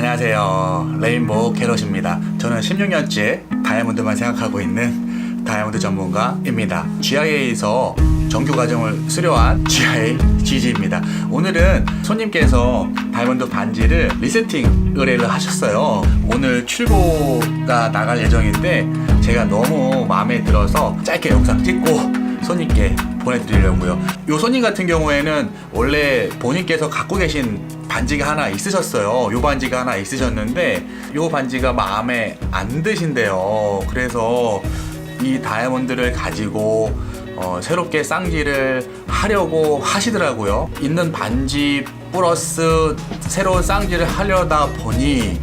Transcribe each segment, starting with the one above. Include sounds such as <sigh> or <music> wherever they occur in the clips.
안녕하세요. 레인보우 캐럿입니다. 저는 16년째 다이아몬드만 생각하고 있는 다이아몬드 전문가입니다. GIA에서 정규 과정을 수료한 GIA GG입니다. 오늘은 손님께서 다이아몬드 반지를 리세팅 의뢰를 하셨어요. 오늘 출고가 나갈 예정인데 제가 너무 마음에 들어서 짧게 영상 찍고 손님께 보내드리려고요. 요 손님 같은 경우에는 원래 본인께서 갖고 계신 반지가 하나 있으셨어요. 요 반지가 하나 있으셨는데 요 반지가 마음에 안 드신대요. 그래서 이 다이아몬드를 가지고 어, 새롭게 쌍지를 하려고 하시더라고요. 있는 반지 플러스 새로운 쌍지를 하려다 보니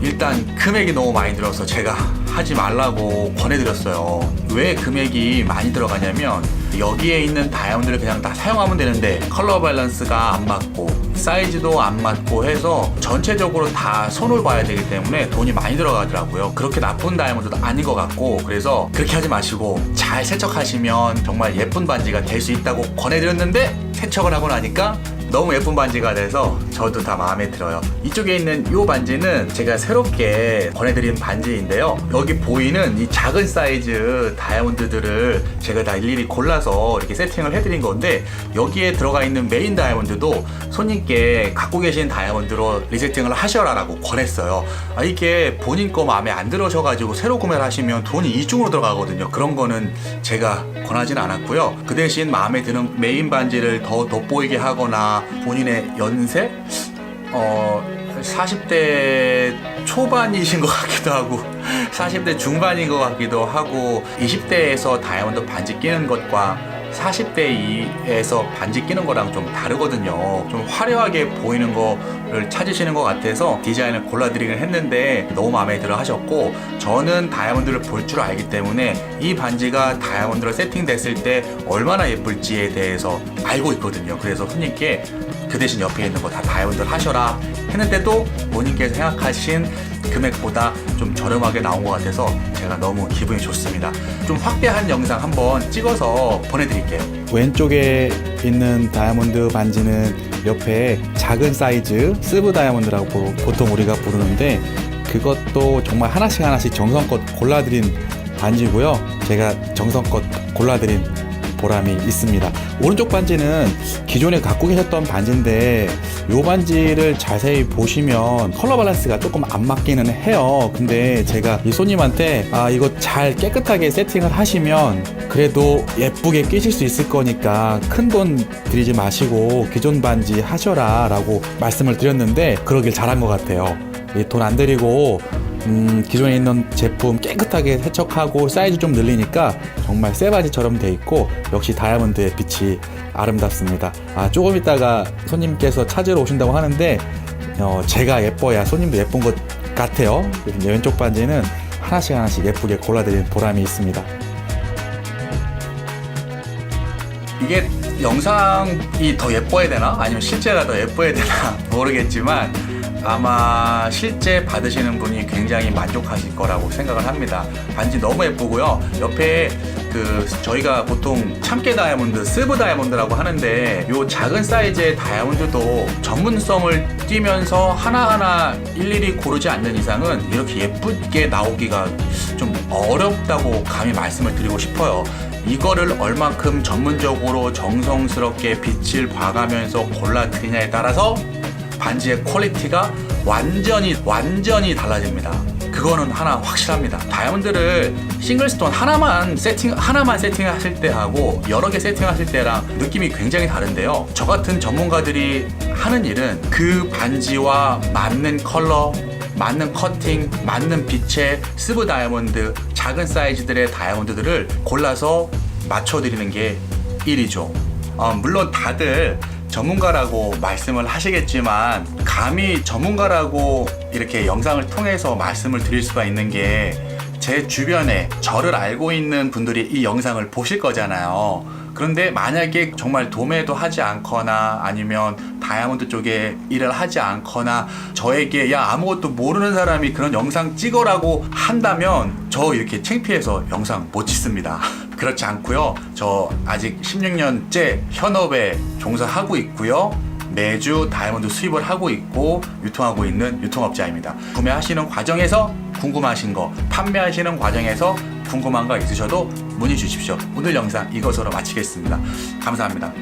일단 금액이 너무 많이 들어서 제가 하지 말라고 권해드렸어요. 왜 금액이 많이 들어가냐면 여기에 있는 다이아몬드를 그냥 다 사용하면 되는데 컬러 밸런스가 안 맞고 사이즈도 안 맞고 해서 전체적으로 다 손을 봐야 되기 때문에 돈이 많이 들어가더라고요. 그렇게 나쁜 다이아몬드도 아닌 것 같고 그래서 그렇게 하지 마시고 잘 세척하시면 정말 예쁜 반지가 될 수 있다고 권해드렸는데 세척을 하고 나니까 너무 예쁜 반지가 돼서 저도 다 마음에 들어요. 이쪽에 있는 이 반지는 제가 새롭게 권해드린 반지인데요. 여기 보이는 이 작은 사이즈 다이아몬드들을 제가 다 일일이 골라서 이렇게 세팅을 해드린 건데 여기에 들어가 있는 메인 다이아몬드도 손님께 갖고 계신 다이아몬드로 리세팅을 하셔라라고 권했어요. 아, 이게 본인 거 마음에 안 들으셔가지고 새로 구매를 하시면 돈이 이중으로 들어가거든요. 그런 거는 제가 권하진 않았고요. 그 대신 마음에 드는 메인 반지를 더 돋보이게 하거나 본인의 연세? 어, 40대 초반이신 것 같기도 하고 40대 중반인 것 같기도 하고 20대에서 다이아몬드 반지 끼는 것과 40대에서 반지 끼는 거랑 좀 다르거든요. 좀 화려하게 보이는 거를 찾으시는 것 같아서 디자인을 골라드리긴 했는데 너무 마음에 들어 하셨고 저는 다이아몬드를 볼 줄 알기 때문에 이 반지가 다이아몬드로 세팅됐을 때 얼마나 예쁠지에 대해서 알고 있거든요. 그래서 손님께 그 대신 옆에 있는 거 다 다이아몬드를 하셔라 했는데도 본인께서 생각하신 금액보다 좀 저렴하게 나온 것 같아서 제가 너무 기분이 좋습니다. 좀 확대한 영상 한번 찍어서 보내드릴게요. 왼쪽에 있는 다이아몬드 반지는 옆에 작은 사이즈 스브 다이아몬드라고 보- 보통 우리가 부르는데 그것도 정말 하나씩 하나씩 정성껏 골라드린 반지고요. 제가 정성껏 골라드린 보람이 있습니다. 오른쪽 반지는 기존에 갖고 계셨던 반지인데 이 반지를 자세히 보시면 컬러 밸런스가 조금 안 맞기는 해요. 근데 제가 이 손님한테 아 이거 잘 깨끗하게 세팅을 하시면 그래도 예쁘게 끼실 수 있을 거니까 큰 돈 들이지 마시고 기존 반지 하셔라 라고 말씀을 드렸는데 그러길 잘한 것 같아요. 돈 안 들이고 음, 기존에 있는 제품 깨끗하게 세척하고 사이즈 좀 늘리니까 정말 쇠바지처럼 돼 있고 역시 다이아몬드의 빛이 아름답습니다. 아 조금 있다가 손님께서 찾으러 오신다고 하는데 어, 제가 예뻐야 손님도 예쁜 것 같아요. 왼쪽 반지는 하나씩 하나씩 예쁘게 골라드리는 보람이 있습니다. 이게 영상이 더 예뻐야 되나? 아니면 실제가 더 예뻐야 되나? <laughs> 모르겠지만 아마 실제 받으시는 분이 굉장히 만족하실 거라고 생각을 합니다. 반지 너무 예쁘고요. 옆에 그 저희가 보통 참깨 다이아몬드, 스브 다이아몬드라고 하는데 요 작은 사이즈의 다이아몬드도 전문성을 띠면서 하나하나 일일이 고르지 않는 이상은 이렇게 예쁘게 나오기가 좀 어렵다고 감히 말씀을 드리고 싶어요. 이거를 얼만큼 전문적으로 정성스럽게 빛을 봐가면서 골라드리냐에 따라서 반지의 퀄리티가 완전히 완전히 달라집니다. 그거는 하나 확실합니다. 다이아몬드를 싱글 스톤 하나만 세팅 하나만 세팅하실 때 하고 여러 개 세팅하실 때랑 느낌이 굉장히 다른데요. 저 같은 전문가들이 하는 일은 그 반지와 맞는 컬러 맞는 커팅, 맞는 빛의 스브 다이아몬드, 작은 사이즈들의 다이아몬드들을 골라서 맞춰드리는 게 일이죠. 어, 물론 다들 전문가라고 말씀을 하시겠지만 감히 전문가라고 이렇게 영상을 통해서 말씀을 드릴 수가 있는 게 제 주변에 저를 알고 있는 분들이 이 영상을 보실 거잖아요. 그런데 만약에 정말 도매도 하지 않거나 아니면 다이아몬드 쪽에 일을 하지 않거나 저에게 야 아무것도 모르는 사람이 그런 영상 찍어라고 한다면 저 이렇게 창피해서 영상 못 찍습니다. <laughs> 그렇지 않고요. 저 아직 16년째 현업에 종사하고 있고요. 매주 다이아몬드 수입을 하고 있고 유통하고 있는 유통업자입니다. 구매하시는 과정에서 궁금하신 거, 판매하시는 과정에서 궁금한 거 있으셔도 문의 주십시오. 오늘 영상 이것으로 마치겠습니다. 감사합니다.